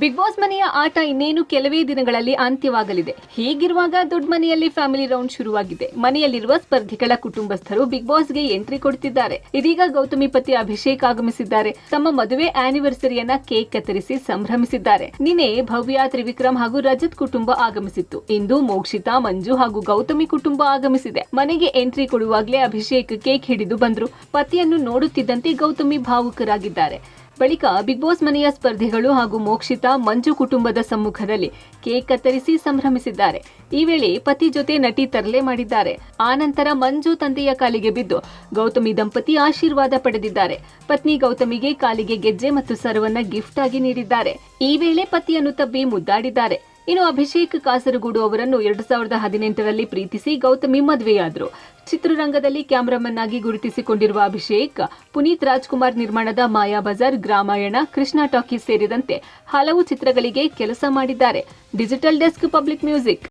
Big boss ಮನೆಯ ಆಟ ಇನ್ನೇನು ಕೆಲವೇ ದಿನಗಳಲ್ಲಿ ಅಂತ್ಯವಾಗಲಿದೆ. ಹೀಗಿರುವಾಗ ದೊಡ್ಡ ಮನೆಯಲ್ಲಿ ಫ್ಯಾಮಿಲಿ ರೌಂಡ್ ಶುರುವಾಗಿದೆ. ಮನೆಯಲ್ಲಿರುವ ಸ್ಪರ್ಧಿಗಳ ಕುಟುಂಬಸ್ಥರು ಬಿಗ್ ಬಾಸ್ಗೆ ಎಂಟ್ರಿ ಕೊಡುತ್ತಿದ್ದಾರೆ ಇದೀಗ ಗೌತಮಿ ಪತಿ ಅಭಿಷೇಕ್ ಆಗಮಿಸಿದ್ದಾರೆ. ತಮ್ಮ ಮದುವೆ ಆನಿವರ್ಸರಿಯನ್ನ ಕೇಕ್ ಕತ್ತರಿಸಿ ಸಂಭ್ರಮಿಸಿದ್ದಾರೆ. ನಿನ್ನೆ ಭವ್ಯ ತ್ರಿವಿಕ್ರಮ್ ಹಾಗೂ ರಜತ್ ಕುಟುಂಬ ಆಗಮಿಸಿತ್ತು. ಇಂದು ಮೋಕ್ಷಿತಾ, ಮಂಜು ಹಾಗೂ ಗೌತಮಿ ಕುಟುಂಬ ಆಗಮಿಸಿದೆ. ಮನೆಗೆ ಎಂಟ್ರಿ ಕೊಡುವಾಗಲೇ ಅಭಿಷೇಕ್ ಕೇಕ್ ಹಿಡಿದು ಬಂದ್ರು. ಪತಿಯನ್ನು ನೋಡುತ್ತಿದ್ದಂತೆ ಗೌತಮಿ ಭಾವುಕರಾಗಿದ್ದಾರೆ. ಬಳಿಕ ಬಿಗ್ ಬಾಸ್ ಮನೆಯ ಸ್ಪರ್ಧಿಗಳು ಹಾಗೂ ಮೋಕ್ಷಿತಾ ಮಂಜು ಕುಟುಂಬದ ಸಮ್ಮುಖದಲ್ಲಿ ಕೇಕ್ ಕತ್ತರಿಸಿ ಸಂಭ್ರಮಿಸಿದ್ದಾರೆ. ಈ ವೇಳೆ ಪತಿ ಜೊತೆ ನಟಿ ತರಲೆ ಮಾಡಿದ್ದಾರೆ. ಆನಂತರ ಮಂಜು ತಂದೆಯ ಕಾಲಿಗೆ ಬಿದ್ದು ಗೌತಮಿ ದಂಪತಿ ಆಶೀರ್ವಾದ ಪಡೆದಿದ್ದಾರೆ. ಪತ್ನಿ ಗೌತಮಿಗೆ ಕಾಲಿಗೆ ಗೆಜ್ಜೆ ಮತ್ತು ಸರವನ್ನ ಗಿಫ್ಟ್ ಆಗಿ ನೀಡಿದ್ದಾರೆ. ಈ ವೇಳೆ ಪತಿಯನ್ನು ತಬ್ಬಿ ಮುದ್ದಾಡಿದ್ದಾರೆ. ಇನ್ನು ಅಭಿಷೇಕ್ ಕಾಸರಗೂಡು ಅವರನ್ನು ಎರಡು ಸಾವಿರದ ಹದಿನೆಂಟರಲ್ಲಿ ಪ್ರೀತಿಸಿ ಗೌತಮಿ ಮದುವೆಯಾದರು. ಚಿತ್ರರಂಗದಲ್ಲಿ ಕ್ಯಾಮರಾಮನ್ ಆಗಿ ಗುರುತಿಸಿಕೊಂಡಿರುವ ಅಭಿಷೇಕ್, ಪುನೀತ್ ರಾಜ್ಕುಮಾರ್ ನಿರ್ಮಾಣದ ಮಾಯಾ ಬಜಾರ್ ಗ್ರಾಮಾಯಣ ಕೃಷ್ಣ ಟಾಕೀಸ್ ಸೇರಿದಂತೆ ಹಲವು ಚಿತ್ರಗಳಿಗೆ ಕೆಲಸ ಮಾಡಿದ್ದಾರೆ. Digital desk public music.